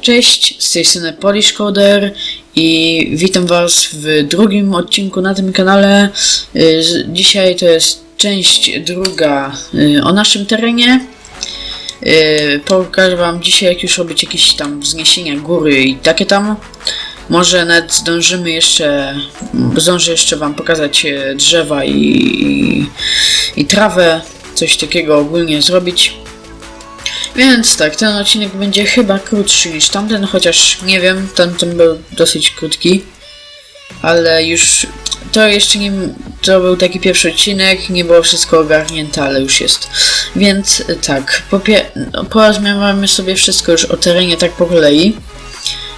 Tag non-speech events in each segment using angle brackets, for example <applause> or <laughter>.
Cześć, z tej strony Polish Coder i witam Was w drugim odcinku na tym kanale. Y, Dzisiaj to jest część druga y, o naszym terenie. Y, Pokażę Wam dzisiaj, jak już robić jakieś tam wzniesienia góry i takie tam. Może nawet zdążymy jeszcze, zdążę jeszcze Wam pokazać drzewa i, i, i trawę, coś takiego ogólnie zrobić. Więc tak, ten odcinek będzie chyba krótszy niż tamten, chociaż nie wiem, tamten był dosyć krótki. Ale już to jeszcze nie. To był taki pierwszy odcinek, nie było wszystko ogarnięte, ale już jest. Więc tak, popie, no, porozmawiamy sobie wszystko już o terenie tak po kolei.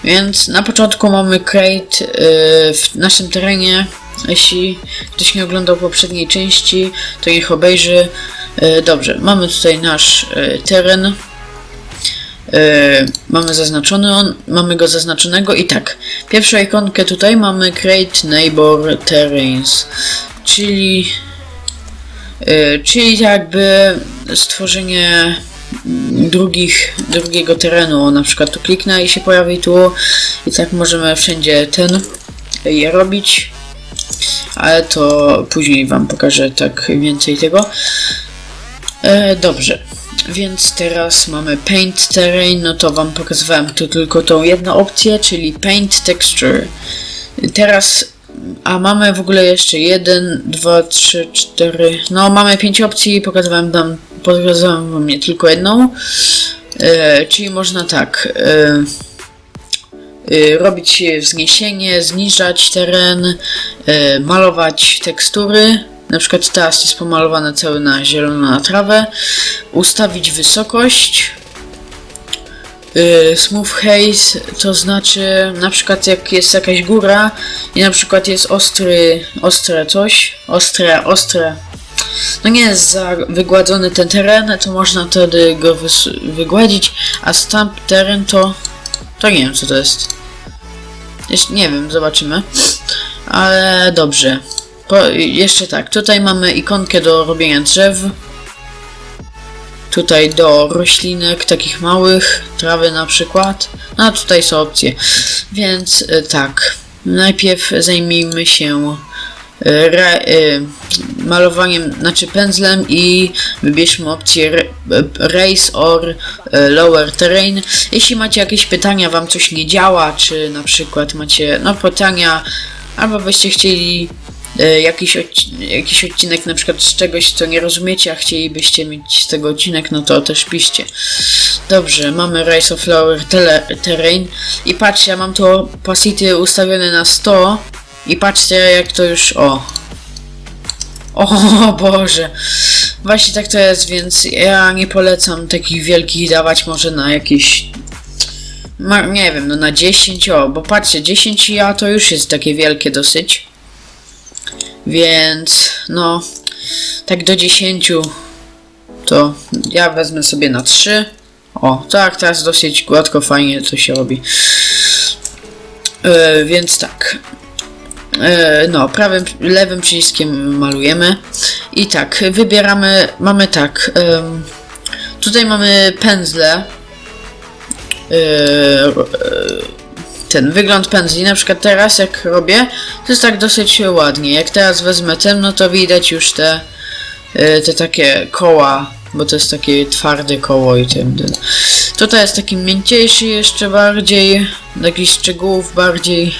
Więc na początku mamy crate y, w naszym terenie. Jeśli ktoś nie oglądał poprzedniej części, to niech obejrzy. Y, dobrze, mamy tutaj nasz y, teren. E, mamy zaznaczony on, mamy go zaznaczonego i tak. Pierwszą ikonkę tutaj mamy Create Neighbor Terrains, czyli e, czyli jakby stworzenie mm, drugich, drugiego terenu. Na przykład tu kliknę i się pojawi tu i tak możemy wszędzie ten je robić. Ale to później wam pokażę tak więcej tego. E, dobrze. Więc teraz mamy Paint Terrain, no to wam pokazywałem tu tylko tą jedną opcję, czyli Paint Texture. Teraz, a mamy w ogóle jeszcze jeden, dwa, trzy, cztery, no mamy pięć opcji, pokazywałem tam, pokazywałem wam nie tylko jedną. E, czyli można tak, e, e, robić wzniesienie, zniżać teren, e, malować tekstury. Na przykład teraz jest pomalowany cały na zielono na trawę. Ustawić wysokość. Yy, smooth haze to znaczy na przykład jak jest jakaś góra i na przykład jest ostry, ostre coś, ostre, ostre, no nie jest za wygładzony ten teren, to można wtedy go wygładzić, a stamp teren to, to nie wiem co to jest. Jeszcze nie wiem, zobaczymy. Ale dobrze. Po, jeszcze tak, tutaj mamy ikonkę do robienia drzew. Tutaj do roślinek takich małych, trawy na przykład. No a tutaj są opcje. Więc e, tak, najpierw zajmijmy się e, ra, e, malowaniem, znaczy pędzlem i wybierzmy opcję re- Race or Lower Terrain. Jeśli macie jakieś pytania, wam coś nie działa, czy na przykład macie no pytania, albo byście chcieli jakiś, odci- jakiś odcinek na przykład z czegoś, co nie rozumiecie, a chcielibyście mieć z tego odcinek, no to też piszcie. Dobrze, mamy Rise of Lower tele- Terrain i patrzcie, ja mam to opacity ustawione na 100 i patrzcie jak to już, o. O <laughs> Boże. Właśnie tak to jest, więc ja nie polecam takich wielkich dawać może na jakieś nie wiem, no na 10, o, bo patrzcie, 10 ja to już jest takie wielkie dosyć. Więc, no, tak do 10 to ja wezmę sobie na 3. O, tak, teraz dosyć gładko, fajnie to się robi. E, więc tak. E, no, prawym, lewym przyciskiem malujemy. I tak, wybieramy, mamy tak. tutaj mamy pędzle. E, ten wygląd pędzli, na przykład teraz jak robię, to jest tak dosyć ładnie. Jak teraz wezmę ten, no to widać już te, e, te takie koła, bo to jest takie twarde koło i ten, ten. Tutaj jest taki mięciejszy jeszcze bardziej, jakichś szczegółów bardziej,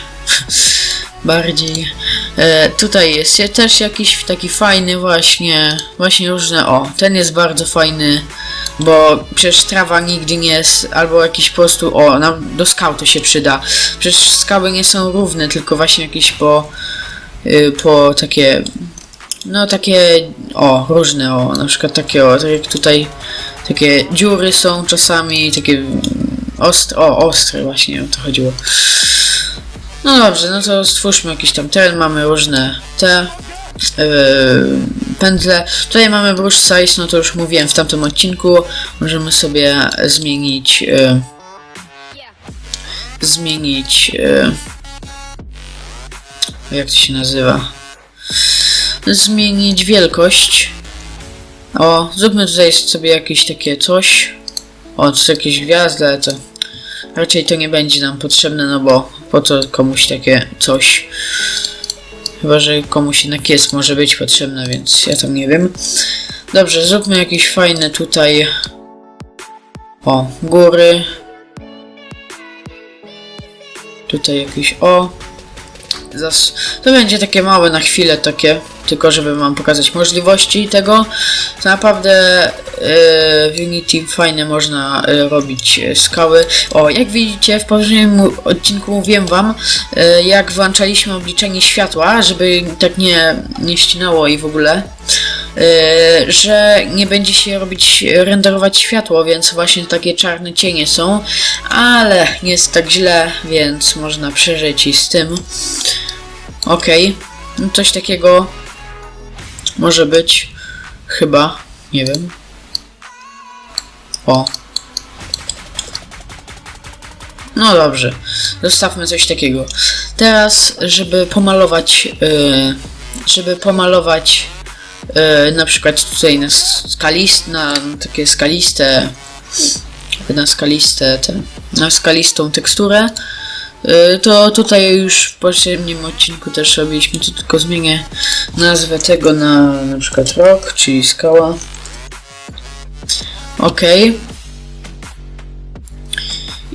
<laughs> bardziej. E, tutaj jest je- też jakiś taki fajny właśnie, właśnie różne, o, ten jest bardzo fajny, bo przecież trawa nigdy nie jest, albo jakiś po prostu, o, na, do skał to się przyda. Przecież skały nie są równe, tylko właśnie jakieś po, y, po takie, no takie, o, różne, o, na przykład takie, o, tak jak tutaj, takie dziury są czasami, takie ostre, o, ostre właśnie, o to chodziło. No dobrze, no to stwórzmy jakiś tam teren, mamy różne te yy, pędzle. Tutaj mamy brush size, no to już mówiłem w tamtym odcinku. Możemy sobie zmienić yy, zmienić yy, jak to się nazywa? Zmienić wielkość. O, zróbmy tutaj sobie jakieś takie coś. O, to jakieś gwiazdy, ale to raczej to nie będzie nam potrzebne, no bo po to komuś takie coś. Chyba, że komuś jednak jest może być potrzebne, więc ja tam nie wiem. Dobrze, zróbmy jakieś fajne tutaj. O, góry. Tutaj jakieś o. Zas to będzie takie małe na chwilę takie, tylko żeby wam pokazać możliwości tego. To naprawdę yy, w Unity fajne można yy, robić yy, skały. O, jak widzicie w poprzednim odcinku mówiłem wam, yy, jak włączaliśmy obliczenie światła, żeby tak nie, nie ścinało i w ogóle. Yy, że nie będzie się robić, renderować światło, więc właśnie takie czarne cienie są, ale nie jest tak źle, więc można przeżyć i z tym. Okej, no coś takiego może być, chyba, nie wiem. O. No dobrze, zostawmy coś takiego. Teraz, żeby pomalować, yy, żeby pomalować na przykład tutaj na skalist, na takie skaliste, na skaliste, te, na skalistą teksturę, yy, to tutaj już w poprzednim odcinku też robiliśmy, tu tylko zmienię nazwę tego na na przykład rock, czyli skała. Okej.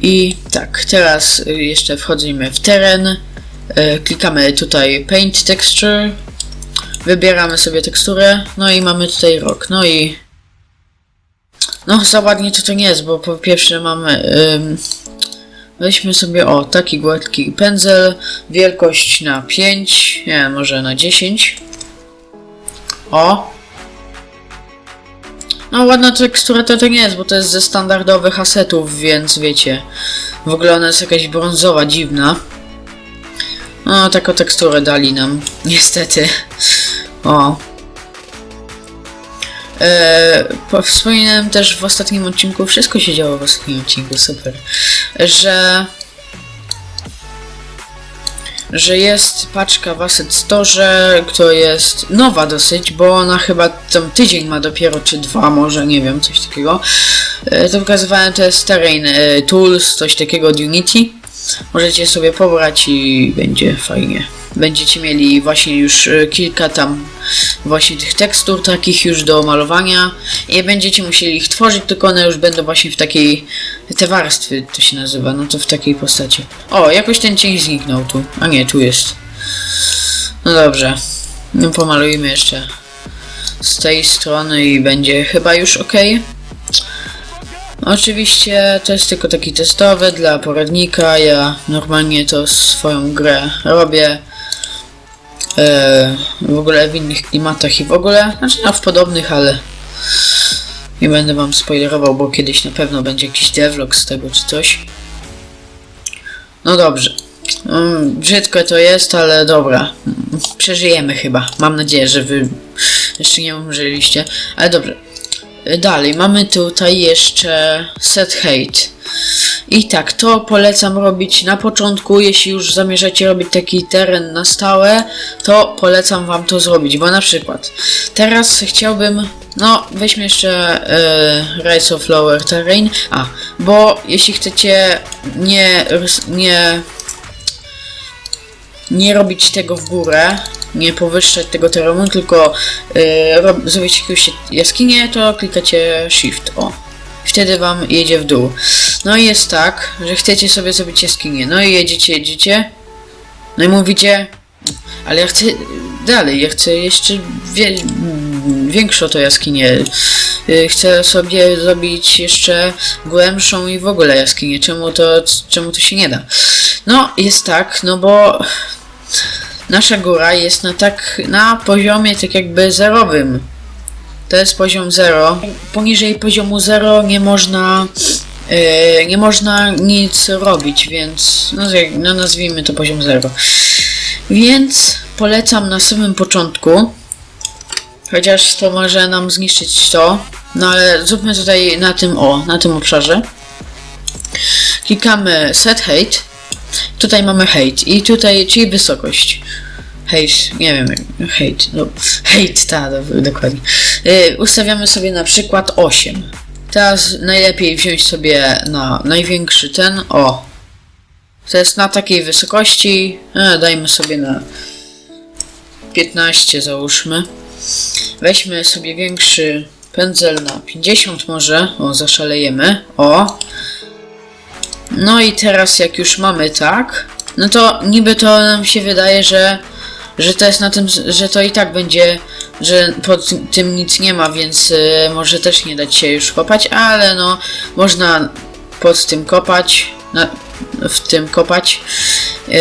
I tak, teraz jeszcze wchodzimy w teren. Y, Klikamy tutaj Paint Texture. Wybieramy sobie teksturę. No i mamy tutaj rok. No i. No, za ładnie to to nie jest, bo po pierwsze mamy. Ym, weźmy sobie, o, taki gładki pędzel. Wielkość na 5, nie, może na 10. O, no ładna tekstura to, to nie jest, bo to jest ze standardowych asetów, więc wiecie. W ogóle ona jest jakaś brązowa, dziwna. No, taką teksturę dali nam, <laughs> niestety. O. Eee, po- wspominałem też w ostatnim odcinku, wszystko się działo w ostatnim odcinku, super. Że że jest paczka w Asset Store, która jest nowa dosyć, bo ona chyba tam tydzień ma dopiero, czy dwa może, nie wiem, coś takiego. E, To pokazywałem, to jest Terrain Tools, coś takiego od Unity. Możecie sobie pobrać i będzie fajnie. Będziecie mieli właśnie już e, kilka tam właśnie tych tekstur takich już do malowania i będziecie musieli ich tworzyć, tylko one już będą właśnie w takiej te warstwy to się nazywa, no to w takiej postaci. O, jakoś ten cień zniknął tu. A nie, tu jest. No dobrze. No pomalujmy jeszcze z tej strony i będzie chyba już ok. Oczywiście to jest tylko taki testowy dla poradnika. Ja normalnie to swoją grę robię. E, w ogóle w innych klimatach i w ogóle. Znaczy no w podobnych, ale nie będę wam spoilerował, bo kiedyś na pewno będzie jakiś devlog z tego czy coś. No dobrze. Mm, Brzydko to jest, ale dobra. Przeżyjemy chyba. Mam nadzieję, że wy jeszcze nie umrzeliście. Ale dobrze. Dalej, mamy tutaj jeszcze set hate. I tak, to polecam robić na początku, jeśli już zamierzacie robić taki teren na stałe, to polecam wam to zrobić, bo na przykład teraz chciałbym, no weźmy jeszcze y, Rise of Lower Terrain, a, bo jeśli chcecie nie, nie nie robić tego w górę, nie powyższać tego terenu, tylko rob, zrobić jakąś jaskinię, to klikacie Shift, o. Wtedy wam jedzie w dół. No i jest tak, że chcecie sobie zrobić jaskinię, no i jedziecie, jedziecie, no i mówicie, ale ja chcę dalej, ja chcę jeszcze wie, większą to jaskinię. Yy, Chcę sobie zrobić jeszcze głębszą i w ogóle jaskinię. Czemu to, czemu to się nie da? No, jest tak, no bo nasza góra jest na tak na poziomie tak jakby zerowym. To jest poziom 0. Poniżej poziomu 0 nie można e, nie można nic robić, więc no, no nazwijmy to poziom 0. Więc polecam na samym początku chociaż to może nam zniszczyć to, no ale zróbmy tutaj na tym o, na tym obszarze. Klikamy set hate Tutaj mamy hate i tutaj, czyli wysokość. Hate, nie wiem, hate, no, hate, tak, do, dokładnie. Yy, ustawiamy sobie na przykład 8. Teraz najlepiej wziąć sobie na największy ten, o. To jest na takiej wysokości, e, dajmy sobie na 15 załóżmy. Weźmy sobie większy pędzel na 50 może, o zaszalejemy, o. No i teraz jak już mamy tak, no to niby to nam się wydaje, że, że to jest na tym, że to i tak będzie, że pod tym nic nie ma, więc y, może też nie dać się już kopać, ale no można pod tym kopać, na, w tym kopać. Y,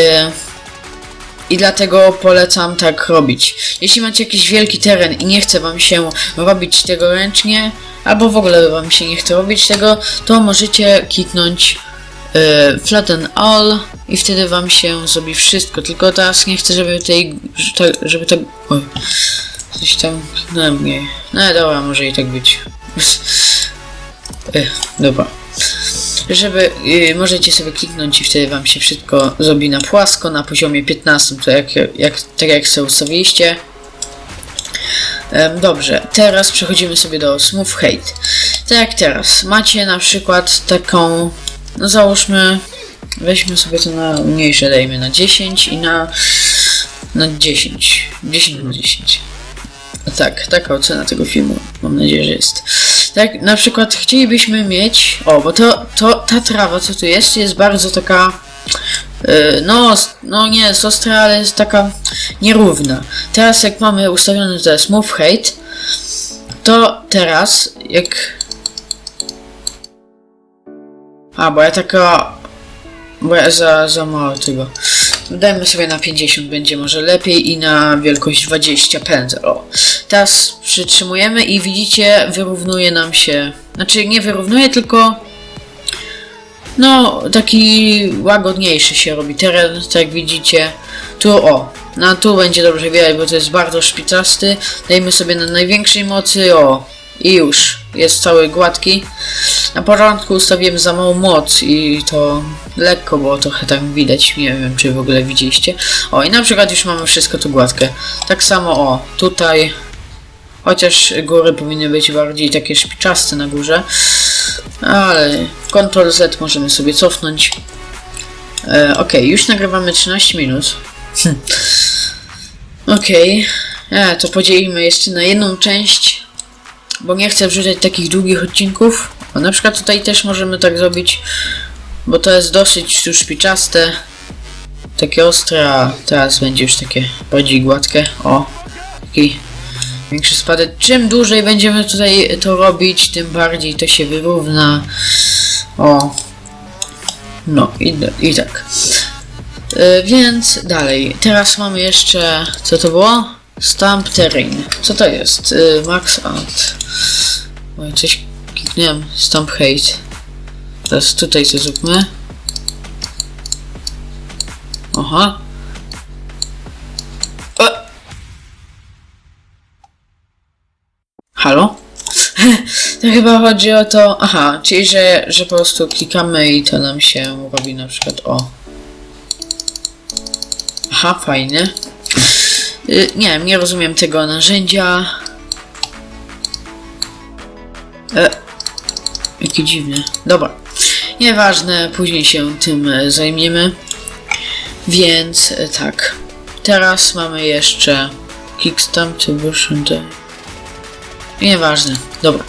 i dlatego polecam tak robić. Jeśli macie jakiś wielki teren i nie chce wam się robić tego ręcznie, albo w ogóle wam się nie chce robić tego, to możecie kliknąć y, flatten all i wtedy wam się zrobi wszystko. Tylko teraz nie chcę, żeby tej, żeby tak, oj, coś tam, no nie, no dobra, może i tak być. y, <laughs> dobra żeby y, możecie sobie kliknąć i wtedy wam się wszystko zrobi na płasko na poziomie 15, to jak, jak, tak jak sobie ustawiliście. Em, dobrze, teraz przechodzimy sobie do Smooth Hate. Tak jak teraz, macie na przykład taką, no załóżmy, weźmy sobie to na mniejsze, dajmy na 10 i na, na 10, 10 na 10. Tak, taka ocena tego filmu. Mam nadzieję, że jest. Tak, na przykład chcielibyśmy mieć. O, bo to, to ta trawa, co tu jest, jest bardzo taka. Yy, no, no nie jest ostra, ale jest taka nierówna. Teraz, jak mamy ustawiony ten smooth hate, to teraz, jak. A, bo ja taka. Bo ja za, za mało tego. Dajmy sobie na 50, będzie może lepiej i na wielkość 20 pędzel. O. Teraz przytrzymujemy i widzicie, wyrównuje nam się. Znaczy nie wyrównuje, tylko no taki łagodniejszy się robi teren, tak jak widzicie. Tu o, no tu będzie dobrze widać, bo to jest bardzo szpicasty. Dajmy sobie na największej mocy, o i już, jest cały gładki. Na początku ustawiłem za małą moc i to lekko było trochę tak widać, nie wiem czy w ogóle widzieliście. O i na przykład już mamy wszystko tu gładkie. Tak samo o, tutaj Chociaż góry powinny być bardziej takie szpiczaste na górze. Ale Ctrl Z możemy sobie cofnąć. E, ok, już nagrywamy 13 minut. Hm. Ok, e, to podzielimy jeszcze na jedną część, bo nie chcę wrzucać takich długich odcinków. O, na przykład tutaj też możemy tak zrobić, bo to jest dosyć tu szpiczaste. Takie ostre, a teraz będzie już takie bardziej gładkie. O, taki większy spadek. Czym dłużej będziemy tutaj to robić, tym bardziej to się wyrówna. O. No i, i tak. E, więc dalej. Teraz mamy jeszcze. Co to było? Stamp Terrain. Co to jest? Max Art. Oj, coś kliknąłem. Stamp Hate. Teraz tutaj co zróbmy. Aha. E, Halo? <laughs> To chyba chodzi o to. Aha, czyli że, że po prostu klikamy i to nam się robi na przykład o. Aha, fajnie. Y, nie wiem, nie rozumiem tego narzędzia. E, jaki dziwny. Dobra. Nieważne, później się tym e, zajmiemy. Więc e, tak. Teraz mamy jeszcze Kickstamp version day. Nieważne. Dobra.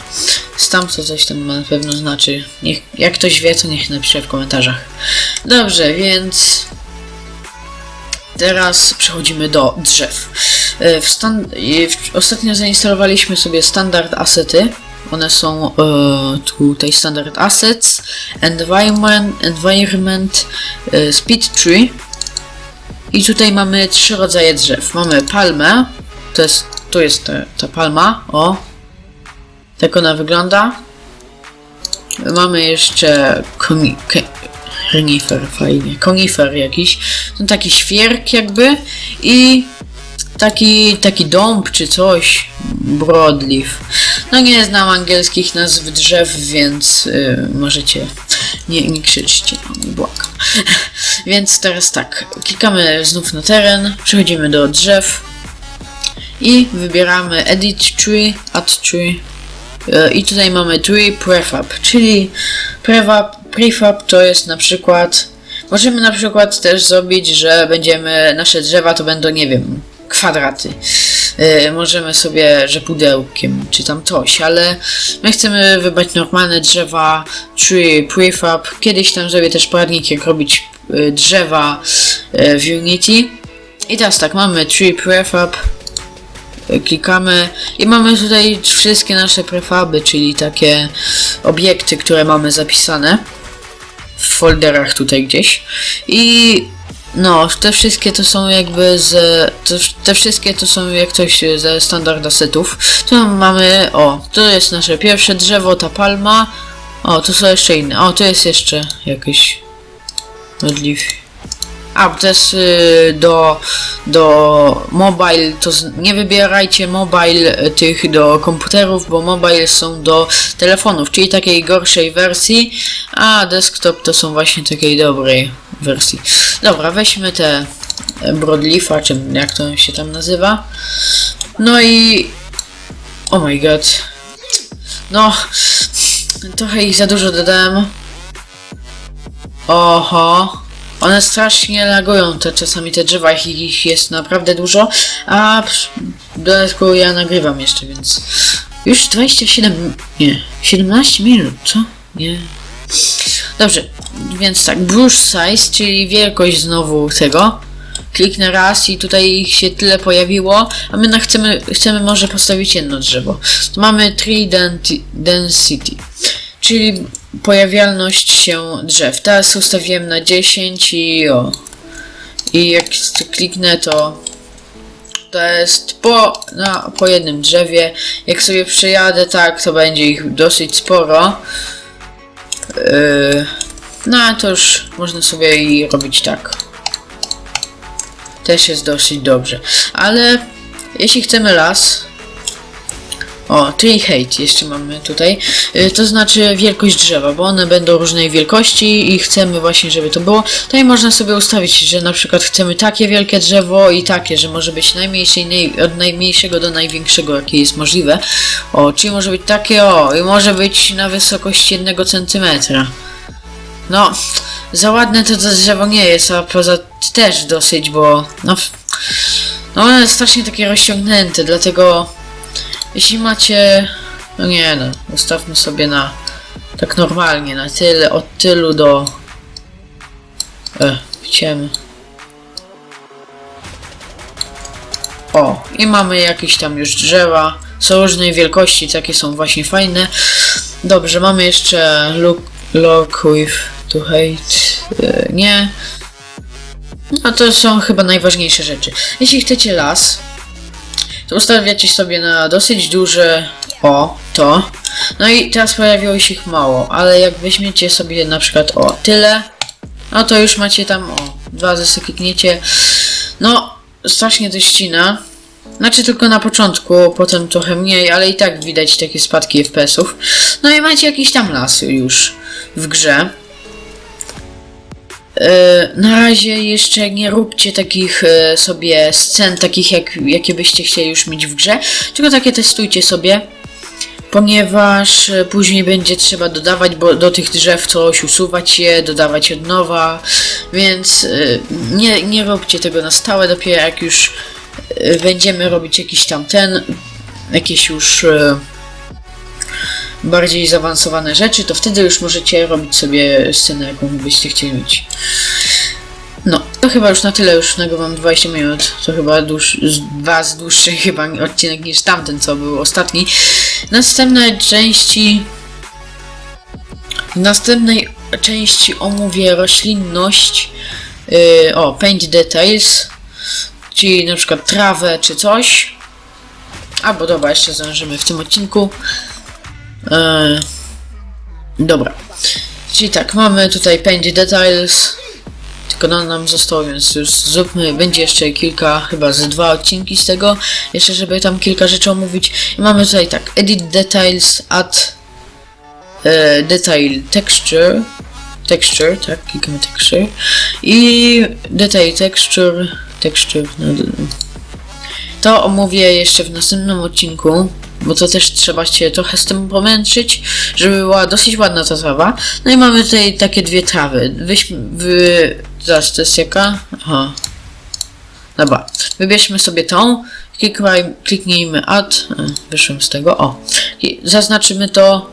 Stamp to coś tam na pewno znaczy. Niech, jak ktoś wie, to niech napisze w komentarzach. Dobrze, więc teraz przechodzimy do drzew. E, W e, w, ostatnio zainstalowaliśmy sobie standard asety. One są e, tutaj standard assets, environment, environment e, speed tree. I tutaj mamy trzy rodzaje drzew. Mamy palmę, to jest, tu jest ta, ta palma, o, tak ona wygląda. Mamy jeszcze renifer, fajnie, konifer jakiś. To taki świerk jakby i taki, taki dąb czy coś, broadleaf. No nie znam angielskich nazw drzew, więc y, możecie nie, nie krzyczcie na mnie, błagam. <laughs> więc teraz tak, klikamy znów na teren, przechodzimy do drzew i wybieramy edit tree, add tree E, I tutaj mamy tree prefab, czyli prefab, prefab to jest na przykład, możemy na przykład też zrobić, że będziemy, nasze drzewa to będą, nie wiem, kwadraty. E, możemy sobie, że pudełkiem, czy tam coś, ale my chcemy wybrać normalne drzewa, tree prefab. Kiedyś tam zrobię też poradnik, jak robić e, drzewa e, w Unity. I teraz tak, mamy tree prefab, e, klikamy i mamy tutaj wszystkie nasze prefaby, czyli takie obiekty, które mamy zapisane w folderach tutaj gdzieś. I no, te wszystkie to są jakby z. Te wszystkie to są jak coś ze standard assetów. Tu mamy. O, to jest nasze pierwsze drzewo, ta palma. O, tu są jeszcze inne. O, to jest jeszcze jakieś. Modliw. A, jest y, do, do mobile, to z, nie wybierajcie mobile y, tych do komputerów, bo mobile są do telefonów, czyli takiej gorszej wersji, a desktop to są właśnie takiej dobrej wersji. Dobra, weźmy te e, Broadleafa, czy jak to się tam nazywa. No i... Oh my god. No, trochę ich za dużo dodałem. Oho. One strasznie lagują te czasami te drzewa, ich, jest naprawdę dużo, a w dodatku ja nagrywam jeszcze, więc już 27, nie, 17 minut, co? Nie. Dobrze, więc tak, brush size, czyli wielkość znowu tego. Kliknę raz i tutaj ich się tyle pojawiło, a my na chcemy, chcemy może postawić jedno drzewo. Tu mamy tree density, czyli pojawialność się drzew. Teraz ustawiłem na 10 i o. I jak kliknę to to jest po, na, po jednym drzewie. Jak sobie przejadę tak, to będzie ich dosyć sporo. Yy, no to już można sobie i robić tak. Też jest dosyć dobrze. Ale jeśli chcemy las, o, tree height jeszcze mamy tutaj. Y, To znaczy wielkość drzewa, bo one będą różnej wielkości i chcemy właśnie, żeby to było. Tutaj można sobie ustawić, że na przykład chcemy takie wielkie drzewo i takie, że może być najmniejsze naj, od najmniejszego do największego, jakie jest możliwe. O, czyli może być takie, o, i może być na wysokość jednego centymetra. No, za ładne to, to drzewo nie jest, a poza też dosyć, bo no, no jest strasznie takie rozciągnięte, dlatego jeśli macie, no nie no, ustawmy sobie na tak normalnie, na tyle, od tylu do e, chciałem o, i mamy jakieś tam już drzewa, są różnej wielkości, takie są właśnie fajne. Dobrze, mamy jeszcze look, look with to hate, e, nie. No to są chyba najważniejsze rzeczy. Jeśli chcecie las, to ustawiacie sobie na dosyć duże o, to. No i teraz pojawiło się ich mało, ale jak weźmiecie sobie na przykład o tyle, no to już macie tam o, dwa razy sobie klikniecie. No, strasznie to ścina. Znaczy tylko na początku, potem trochę mniej, ale i tak widać takie spadki FPS-ów. No i macie jakiś tam las już w grze. E, Na razie jeszcze nie róbcie takich e, sobie scen, takich jak, jakie byście chcieli już mieć w grze, tylko takie testujcie sobie, ponieważ e, później będzie trzeba dodawać bo do tych drzew coś, usuwać je, dodawać od nowa, więc nie, nie róbcie tego na stałe, dopiero jak już będziemy robić jakiś tam ten, jakieś już bardziej zaawansowane rzeczy, to wtedy już możecie robić sobie scenę, jaką byście chcieli mieć. No, to chyba już na tyle, już nagrywam 20 minut, to chyba dłuż, dwa z dłuższy <laughs> chyba odcinek niż tamten, co był ostatni. Następne części... W następnej części omówię roślinność, yy, o, paint details, czyli na przykład trawę czy coś. Albo dobra, jeszcze zdążymy w tym odcinku. Eee, dobra. Czyli tak, mamy tutaj paint details. Tylko no, nam zostało, więc już zróbmy. Będzie jeszcze kilka, chyba z dwa odcinki z tego. Jeszcze, żeby tam kilka rzeczy omówić. I mamy tutaj tak, edit details, add e, detail texture. Texture, tak, klikamy texture. I detail texture, texture, no, to omówię jeszcze w następnym odcinku. Bo to też trzeba się trochę z tym pomęczyć, żeby była dosyć ładna ta trawa. No i mamy tutaj takie dwie trawy. Weźmy, wy... Zaraz, to jest jaka? Aha. Dobra, wybierzmy sobie tą, kliknij, kliknijmy add, wyszłem z tego, o, i zaznaczymy to,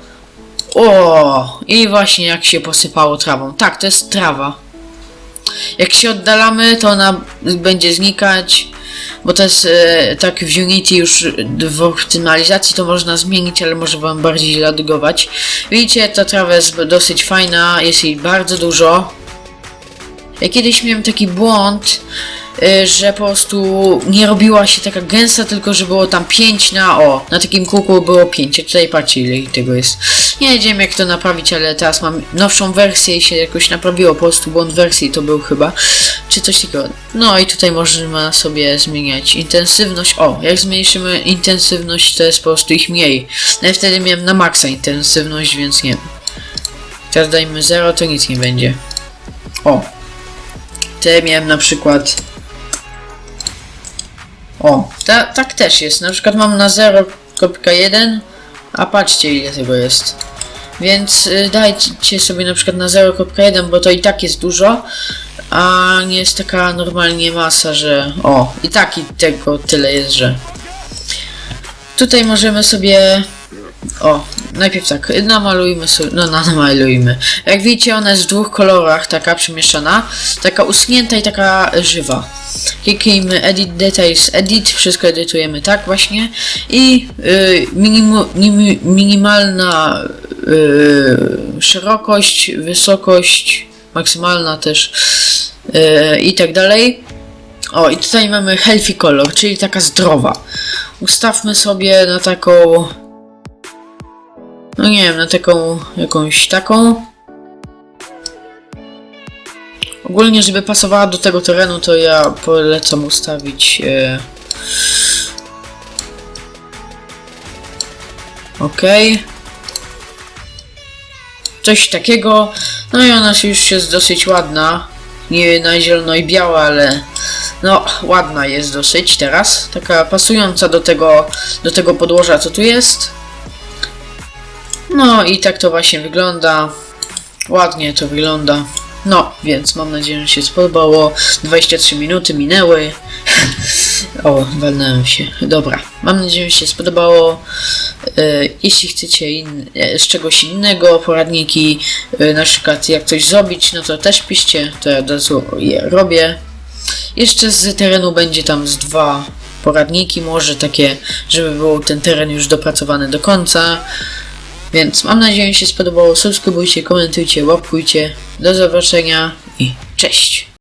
o, i właśnie jak się posypało trawą, tak, to jest trawa. Jak się oddalamy, to ona będzie znikać, bo to jest e, tak w Unity już w optymalizacji to można zmienić, ale może wam bardziej lagować. Widzicie, ta trawa jest dosyć fajna, jest jej bardzo dużo. Ja kiedyś miałem taki błąd, że po prostu nie robiła się taka gęsta, tylko że było tam 5 na o. Na takim kółku było 5. Tutaj patrzcie ile tego jest. Nie wiem jak to naprawić, ale teraz mam nowszą wersję i się jakoś naprawiło. Po prostu błąd wersji to był chyba. Czy coś takiego. No i tutaj możemy sobie zmieniać intensywność. O, jak zmniejszymy intensywność, to jest po prostu ich mniej. No ja wtedy miałem na maksa intensywność, więc nie. Teraz dajmy 0, to nic nie będzie. O, te miałem na przykład. O, ta, tak też jest. Na przykład mam na 0.1, a patrzcie ile tego jest. Więc y, dajcie sobie na przykład na 0.1, bo to i tak jest dużo, a nie jest taka normalnie masa, że. O, i tak i tego tyle jest, że. Tutaj możemy sobie. O, najpierw tak, namalujmy sobie, no namalujmy. Jak widzicie, ona jest w dwóch kolorach, taka przemieszana, taka uschnięta i taka żywa. Kliknijmy Edit Details, Edit, wszystko edytujemy tak właśnie i y, minimu, nimi, minimalna y, szerokość, wysokość, maksymalna też y, i tak dalej. O, i tutaj mamy healthy color, czyli taka zdrowa. Ustawmy sobie na taką no nie wiem, na taką jakąś taką. Ogólnie, żeby pasowała do tego terenu, to ja polecam ustawić. E... Ok. Coś takiego. No i ona już jest dosyć ładna. Nie na zielono i biała, ale no ładna jest dosyć teraz. Taka pasująca do tego, do tego podłoża, co tu jest. No i tak to właśnie wygląda. Ładnie to wygląda. No, więc mam nadzieję, że się spodobało. 23 minuty minęły. <laughs> o, walnąłem się. Dobra, mam nadzieję, że się spodobało. E, jeśli chcecie in, e, z czegoś innego, poradniki, e, na przykład jak coś zrobić, no to też piszcie, to ja od razu je robię. Jeszcze z terenu będzie tam z dwa poradniki, może takie, żeby był ten teren już dopracowany do końca. Więc mam nadzieję, że się spodobało. Subskrybujcie, komentujcie, łapkujcie. Do zobaczenia i cześć!